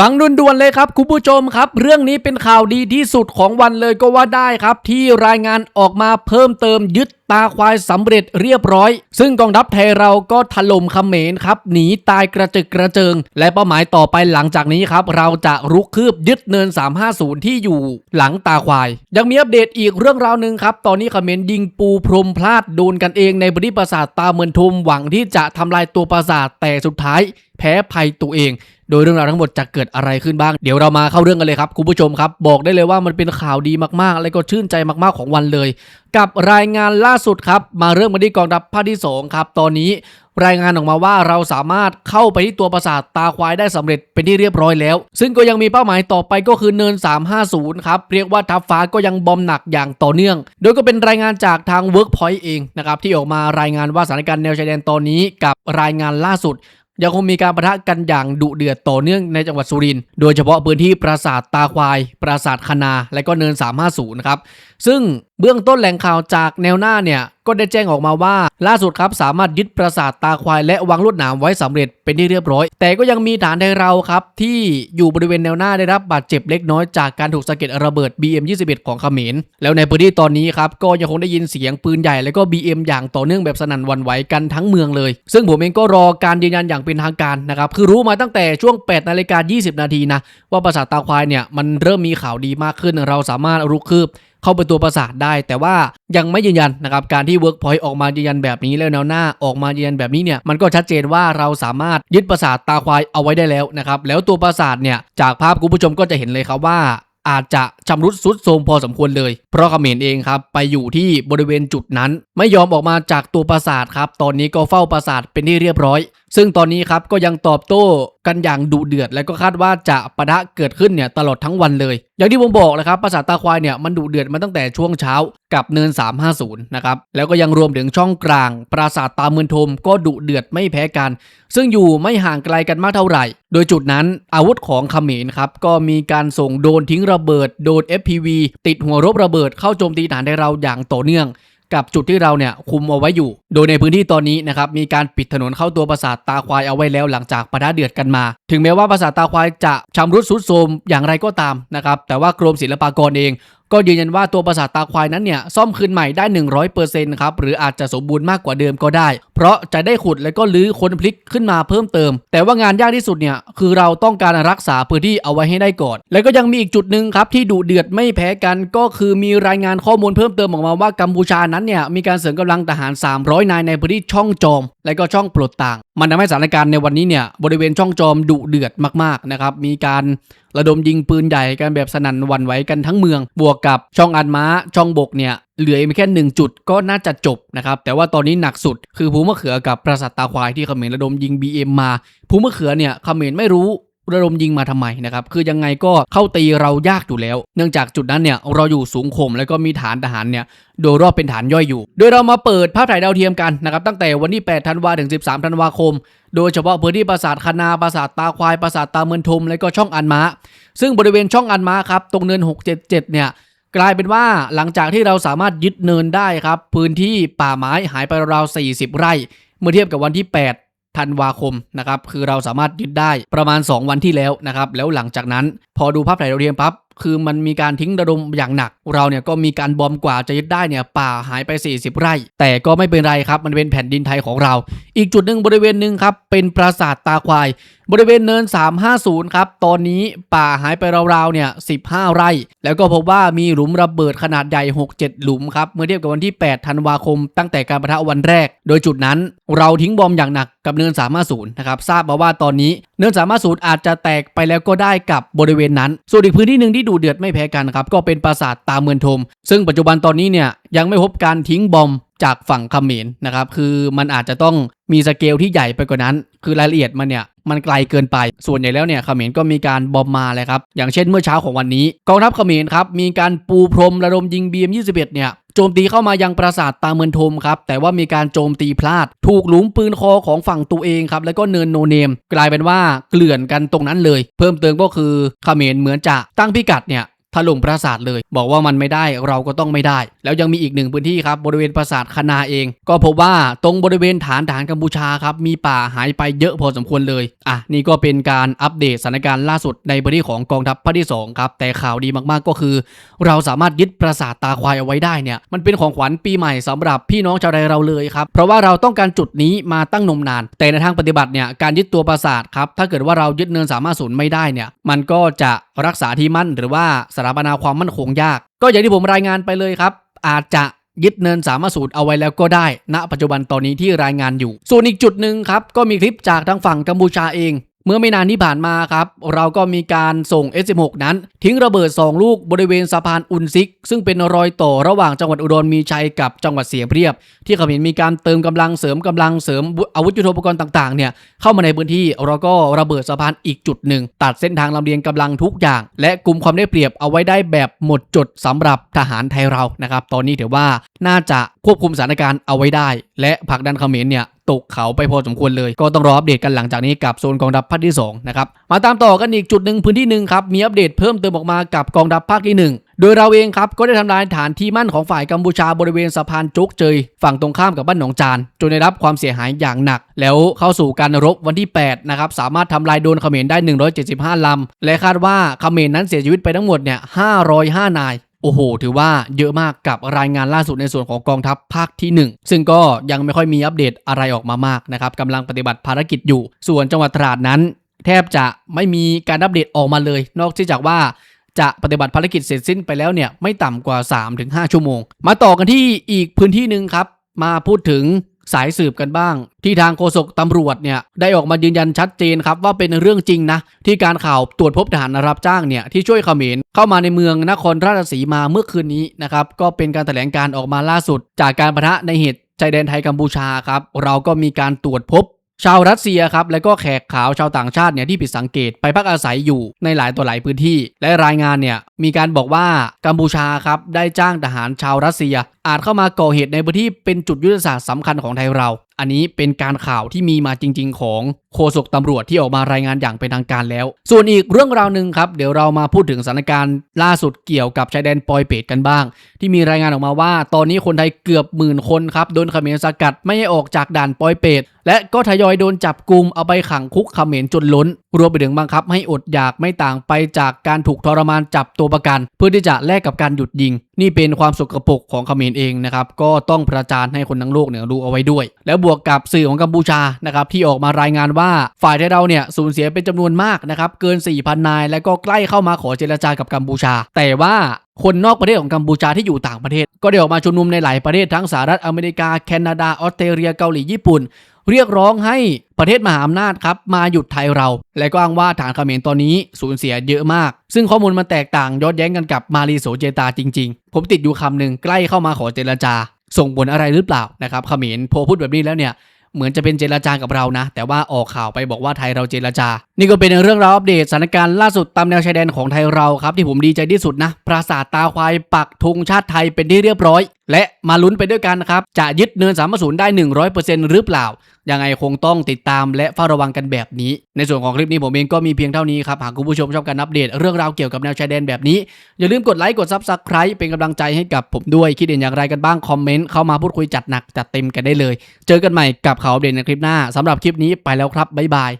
ฟังด่วนๆเลยครับคุณผู้ชมครับ เรื่องนี้เป็นข่าวดีที่สุดของวันเลยก็ว่าได้ครับ ที่รายงานออกมาเพิ่มเติมยึดตาควายสำเร็จเรียบร้อย ซึ่งกองทัพไทยเราก็ถล่มเขมรครับ หนีตายกระจึกกระเจิง และเป้าหมายต่อไปหลังจากนี้ครับ เราจะรุกคืบยึดเนิน 350 ที่อยู่หลังตาควาย ยังมีอัปเดตอีกเรื่องราวหนึ่งครับ ตอนนี้เขมรยิงปูพรมพลาดโดนกันเองในบริปราสาทตาเมือนทุมหวังที่จะทำลายตัวปราสาทแต่สุดท้ายแพ้ภัยตัวเอง โดยเรื่องราวทั้งหมดจะเกิดอะไรขึ้นบ้าง เดี๋ยวเรามาเข้าเรื่องกันเลยครับคุณผู้ชมครับ บอกได้เลยว่ามันเป็นข่าวดีมากๆ และก็ชื่นใจมากๆของวันเลย กับรายงานล่าสุดครับ มาเริ่มกันที่กองทัพภาคที่สองครับตอนนี้รายงานออกมาว่าเราสามารถเข้าไปที่ตัวปราสาทตาควายได้สำเร็จเป็นที่เรียบร้อยแล้ว ซึ่งก็ยังมีเป้าหมายต่อไปก็คือเนิน 350 ครับ เรียกว่าทัพฟ้าก็ยังบอมหนักอย่างต่อเนื่อง โดยก็เป็นรายงานจากทาง Workpoint เองนะครับ ที่ออกมารายงานว่าสถานการณ์แนวชายแดนตอนนี้กับรายงานล่าสุด ยังคงมีการประทะกันอย่างดุเดือดต่อเนื่องในจังหวัดสุรินทร์โดยเฉพาะพื้นที่ปราสาทตาควาย ปราสาทคณา และก็เนิน 350 นะครับซึ่งเบื้องต้นแหล่งข่าวจากแนวหน้าเนี่ย ก็ได้แจ้งออกมาว่า ล่าสุดครับสามารถยึดปราสาทตาควายและวางลวดหนามไว้สำเร็จเป็นที่เรียบร้อย แต่ก็ยังมีฐานไทยเราครับ ที่อยู่บริเวณแนวหน้าได้รับบาดเจ็บเล็กน้อยจากการถูกสะเก็ดระเบิด BM21 ของเขมรแล้วในพื้นที่ตอนนี้ครับก็ยังคงได้ยินเสียงปืนใหญ่และก็ BM อย่างต่อเนื่องแบบสนั่นวันไหวกันทั้งเมืองเลย ซึ่งผมเองก็รอการยืนยันอย่างเป็นทางการนะครับคือรู้มาตั้งแต่ช่วง8นาฬิกา20 นาทีนะว่าปราสาทตาควายเนี่ยมันเริ่มมีข่าวดีมากขึ้นเราสามารถรุกคืบ เข้าไปตัวประสาทได้ แต่ว่ายังไม่ยืนยันนะครับการที่ Workpoint ออกมายืนยันแบบนี้แล้วแนวหน้าออกมายืนยันแบบนี้เนี่ยมันก็ชัดเจนว่าเราสามารถยึดประสาทตาควายเอาไว้ได้แล้วนะครับแล้วตัวประสาทเนี่ยจากภาพคุณผู้ชมก็จะเห็นเลยครับว่าอาจจะ ชำรุดสุดโทรมพอสมควรเลย เพราะเขมรเองครับไปอยู่ที่บริเวณจุดนั้น ไม่ยอมออกมาจากตัวปราสาทครับตอนนี้ก็เฝ้าปราสาทเป็นที่เรียบร้อย ซึ่งตอนนี้ครับก็ยังตอบโต้กันอย่างดุเดือด และก็คาดว่าจะปะทะเกิดขึ้นเนี่ยตลอดทั้งวันเลย อย่างที่ผมบอกเลยครับปราสาทตาควายเนี่ยมันดุเดือดมาตั้งแต่ช่วงเช้ากับเนิน 350 นะครับแล้วก็ยังรวมถึงช่องกลาง ปราสาทตาเมือนทมก็ดุเดือดไม่แพ้กัน ซึ่งอยู่ไม่ห่างไกลกันมากเท่าไหร่ โดยจุดนั้นอาวุธของเขมรครับก็มีการส่งโดนทิ้งระเบิดโดน FPV ติดหัวรบระเบิดเข้าโจมตีฐานในเราอย่างต่อเนื่องกับจุดที่เราเนี่ยคุมเอาไว้อยู่ โดยในพื้นที่ตอนนี้นะครับมีการปิดถนนเข้าตัวปราสาทตาควายเอาไว้แล้วหลังจากปะทะเดือดกันมา ถึงแม้ว่าปราสาทตาควายจะชำรุดทรุดโทรมอย่างไรก็ตามนะครับแต่ว่ากรมศิลปากรเอง ก็ยืนยันว่าตัวปราสาทตาควายนั้นเนี่ยซ่อมคืนใหม่ได้ 100%ครับหรืออาจจะสมบูรณ์มากกว่าเดิมก็ได้ เพราะจะได้ขุดแล้วก็ลื้อค้นพลิกขึ้นมาเพิ่มเติม แต่ว่างานยากที่สุดเนี่ยคือเราต้องการรักษาพื้นที่เอาไว้ให้ได้ก่อน แล้วก็ยังมีอีกจุดหนึ่งครับที่ดุเดือดไม่แพ้กันก็คือมีรายงานข้อมูลเพิ่มเติมออกมาว่ากัมพูชานั้นเนี่ยมีการเสริมกำลังทหาร 300 นายในพื้นที่ช่องจอม และก็ช่องปลดต่าง มันทำให้สถานการณ์ในวันนี้เนี่ยบริเวณช่องจอมดุเดือดมากๆนะครับมีการระดมยิงปืนใหญ่กันแบบสนั่นวันไหวกันทั้งเมือง บวกกับช่องอันม้าช่องบกเนี่ยเหลืออีกแค่หนึ่งจุดก็น่าจะจบนะครับแต่ว่าตอนนี้หนักสุด คือภูมะเขือกับปราสาทตาควายที่เขมรระดมยิง BM มาภูมะเขือเนี่ยเขมรไม่รู้ ระดมยิงมาทำไมนะครับ คือยังไงก็เข้าตีเรายากอยู่แล้ว เนื่องจากจุดนั้นเนี่ยเราอยู่สูงข่มแล้วก็มีฐานทหารเนี่ยโดยรอบเป็นฐานย่อยอยู่ โดยเรามาเปิดภาพถ่ายดาวเทียมกันนะครับตั้งแต่วันที่ 8 ธันวาถึง 13 ธันวาคม โดยเฉพาะพื้นที่ปราสาทคณาปราสาทตาควายปราสาทตาเมือนทม และก็ช่องอันมาซึ่งบริเวณช่องอันมาครับตรงเนิน 677 เนี่ยกลายเป็นว่าหลังจากที่เราสามารถยึดเนินได้ครับพื้นที่ป่าไม้หายไปราวๆ40 ไร่ เมื่อเทียบกับวันที่ 8 ธันวาคมนะครับคือเราสามารถยึดได้ประมาณ 2 วันที่แล้วนะครับแล้วหลังจากนั้นพอดูภาพถ่ายดาวเทียมปั๊บคือมันมีการทิ้งระดมอย่างหนัก เราเนี่ยก็มีการบอมกว่าจะยึดได้เนี่ยป่าหายไป 40 ไร่ แต่ก็ไม่เป็นไรครับ มันเป็นแผ่นดินไทยของเรา อีกจุดหนึ่งบริเวณหนึ่งครับเป็นปราสาทตาควาย บริเวณเนิน 350 ครับ ตอนนี้ป่าหายไปราวๆ เนี่ย 15 ไร่ แล้วก็พบว่ามีหลุมระเบิดขนาดใหญ่ 6-7 หลุมครับ เมื่อเทียบกับวันที่ 8 ธันวาคม ตั้งแต่การประทะวันแรก โดยจุดนั้นเราทิ้งบอมอย่างหนักกับเนิน 350 นะครับ ทราบมาว่าตอนนี้เนิน 350 อาจจะแตกไปแล้วก็ได้กับบริเวณนั้น ส่วนอีกพื้นที่หนึ่งที่ดูเดือดไม่แพ้กันครับ ก็เป็นปราสาทตาเมือนทม ซึ่งปัจจุบันตอนนี้เนี่ยยังไม่พบการทิ้งบอมจากฝั่งเขมรนะครับ คือมันอาจจะต้องมีสเกลที่ใหญ่ไปกว่านั้น คือรายละเอียดมันเนี่ย มันไกลเกินไป ส่วนใหญ่แล้วเนี่ยเขมรก็มีการบอมมาเลยครับ อย่างเช่นเมื่อเช้าของวันนี้ กองทัพเขมรครับ มีการปูพรมระดมยิงเบียมยี่สิบเนี่ยโจมตีเข้ามายังปราสาทตาเมือนทมครับ แต่ว่ามีการโจมตีพลาด ถูกหลุมปืนคอของฝั่งตัวเองครับ แล้วก็เนินโนเนม กลายเป็นว่าเกลื่อนกันตรงนั้นเลย เพิ่มเติมก็คือเขมรเหมือนจะตั้งพิกัดเนี่ย ถล่มปราสาทเลย บอกว่ามันไม่ได้เราก็ต้องไม่ได้ แล้วยังมีอีกหนึ่งพื้นที่ครับบริเวณปราสาทคณาเอง ก็พบว่าตรงบริเวณฐานทหารกัมพูชาครับมีป่าหายไปเยอะพอสมควรเลยอะนี่ก็เป็นการอัปเดตสถานการณ์ล่าสุดในพื้นที่ของกองทัพภาคที่สองครับแต่ข่าวดีมากๆก็คือ เราสามารถยึดปราสาทตาควายเอาไว้ได้เนี่ยมันเป็นของขวัญปีใหม่สำหรับพี่น้องชาวไทยเราเลยครับเพราะว่าเราต้องการจุดนี้มาตั้งนมนาน แต่ในทางปฏิบัติเนี่ยการยึดตัวปราสาทครับถ้าเกิดว่าเรายึดเนินสามารถศูนไม่ได้เนี่ยมันก็จะรักษาที่มั่นหรือว่าสถาปนาความมั่นคงยาก ก็อย่างที่ผมรายงานไปเลยครับ อาจจะยึดเนินสามสูตรเอาไว้แล้วก็ได้ ณ ปัจจุบันตอนนี้ที่รายงานอยู่ ส่วนอีกจุดหนึ่งครับ ก็มีคลิปจากทางฝั่งกัมพูชาเอง เมื่อไม่นานที่ผ่านมาครับ เราก็มีการส่ง S16 นั้น ทิ้งระเบิด 2 ลูกบริเวณสะพานอุนซิก ซึ่งเป็นรอยต่อระหว่างจังหวัดอุดรมีชัยกับจังหวัดเสียเรียบ ที่เขาเห็นมีการเติมกำลังเสริมกำลังเสริมอาวุธยุทโธปกรณ์ต่างๆเนี่ยเข้ามาในพื้นที่เราก็ระเบิดสะพานอีกจุดหนึ่ง ตัดเส้นทางลำเลียงกำลังทุกอย่าง และกลุ่มความได้เปรียบเอาไว้ได้แบบหมดจดสำหรับทหารไทยเรานะครับตอนนี้ถือว่าน่าจะควบคุมสถานการณ์เอาไว้ได้ และผลักดันเขมรเนี่ย ตกเขาไปพอสมควรเลย ก็ต้องรออัปเดตกันหลังจากนี้กับโซนกองทัพภาคที่2นะครับมาตามต่อกันอีกจุดหนึ่งพื้นที่หนึ่งครับมีอัปเดตเพิ่มเติมออกมากับกองทัพภาคที่ 1โดยเราเองครับก็ได้ทำลายฐานที่มั่นของฝ่ายกัมพูชาบริเวณสะพานจุกเจย ฝั่งตรงข้ามกับบ้านหนองจานจนได้รับความเสียหายอย่างหนัก แล้วเข้าสู่การรบวันที่8นะครับสามารถทำลายโดนเขมรได้ 175 ลำ และคาดว่าเขมรนั้นเสียชีวิตไปทั้งหมดเนี่ย505 นาย อ้โห ถือว่าเยอะมากกับรายงานล่าสุดในส่วนของกองทัพภาคที่ 1 ซึ่งก็ยังไม่ค่อยมีอัปเดตอะไรออกมามากนะครับกำลังปฏิบัติภารกิจอยู่ ส่วนจังหวัดตราดนั้น แทบจะไม่มีการอัปเดตออกมาเลย นอกจากว่าจะปฏิบัติภารกิจเสร็จสิ้นไปแล้วเนี่ยไม่ต่ำกว่า 3-5 ชั่วโมง มาต่อกันที่อีกพื้นที่หนึ่งครับ มาพูดถึง สายสืบกันบ้าง ที่ทางโฆษกตำรวจเนี่ยได้ออกมายืนยันชัดเจนครับว่าเป็นเรื่องจริงนะที่การข่าวตรวจพบทหารรับจ้างเนี่ยที่ช่วยเขมรเข้ามาในเมืองนครราชสีมาเมื่อคืนนี้นะครับก็เป็นการแถลงการออกมาล่าสุด จากการประทะในเหตุชายแดนไทยกัมพูชาครับเราก็มีการตรวจพบ ชาวรัสเซียครับและก็แขกขาวชาวต่างชาติเนี่ยที่ผิดสังเกตไปพักอาศัยอยู่ในหลายตัวหลายพื้นที่ และรายงานเนี่ยมีการบอกว่ากัมพูชาครับได้จ้างทหารชาวรัสเซีย อาจเข้ามาก่อเหตุในพื้นที่เป็นจุดยุทธศาสตร์สำคัญของไทยเรา อันนี้เป็นการข่าวที่มีมาจริง ๆ ของโฆษกตำรวจที่ออกมารายงานอย่างเป็นทางการแล้ว ส่วนอีกเรื่องราวหนึ่งครับ เดี๋ยวเรามาพูดถึงสถานการณ์ล่าสุดเกี่ยวกับชายแดนปอยเปตกันบ้าง ที่มีรายงานออกมาว่า ตอนนี้คนไทยเกือบหมื่นคนครับโดนเขมรสกัดไม่ให้ออกจากด่านปอยเปตและก็ทยอยโดนจับกลุ่มเอาไปขังคุกเขมรจนล้น รวมไปถึงบังคับให้อดอยากไม่ต่างไปจากการถูกทรมานจับตัวประกัน เพื่อที่จะแลกกับการหยุดยิง นี่เป็นความสกปรกของเขมรเองนะครับก็ต้องประจานให้คนทั้งโลกเนี่ยรู้เอาไว้ด้วย แล้วบวกกับสื่อของกัมพูชานะครับที่ออกมารายงานว่าฝ่ายไทยเราเนี่ยสูญเสียเป็นจำนวนมากนะครับเกิน 4,000 นาย และก็ใกล้เข้ามาขอเจรจากับกัมพูชา แต่ว่าคนนอกประเทศของกัมพูชาที่อยู่ต่างประเทศ ก็ได้ออกมาชุมนุมในหลายประเทศทั้งสหรัฐอเมริกาแคนาดาออสเตรเลียเกาหลีญี่ปุ่น เรียกร้องให้ประเทศมหาอำนาจครับมาหยุดไทยเรา และก็อ้างว่าฐานเขมรตอนนี้สูญเสียเยอะมาก ซึ่งข้อมูลมันแตกต่างย้อนแย้งกันกับมารีโสเจตาจริง ๆ ผมติดอยู่คำหนึ่งใกล้เข้ามาขอเจรจา ส่งผลอะไรหรือเปล่านะครับเขมรพอพูดแบบนี้แล้วเนี่ยเหมือนจะเป็นเจรจากับเรานะ แต่ว่าออกข่าวไปบอกว่าไทยเราเจรจา นี่ก็เป็นเรื่องราวอัปเดตสถานการณ์ล่าสุดตามแนวชายแดนของไทยเราครับที่ผมดีใจที่สุดนะ ปราสาทตาควายปักธงชาติไทยเป็นที่เรียบร้อย และมาลุ้นไปด้วยกันนะครับ จะยึดเนินสามศูนย์ได้ 100%หรือเปล่า ยังไงคงต้องติดตามและเฝ้าระวังกันแบบนี้ ในส่วนของคลิปนี้ผมเองก็มีเพียงเท่านี้ครับ หากคุณผู้ชมชอบการอัปเดตเรื่องราวเกี่ยวกับแนวชายแดนแบบนี้ อย่าลืมกดไลค์กดซับสไคร b e เป็นกำลังใจให้กับผมด้วย คิดเห็นอย่างไรกันบ้าง คอมเมนต์เข้ามาพูดคุยจัดหนักจัดเต็มกันได้เลย เจอกันใหม่กับข่าวอัปเดตในคลิปหน้าสำหรับคลิปนี้ไปแล้วครับบ๊ายบาย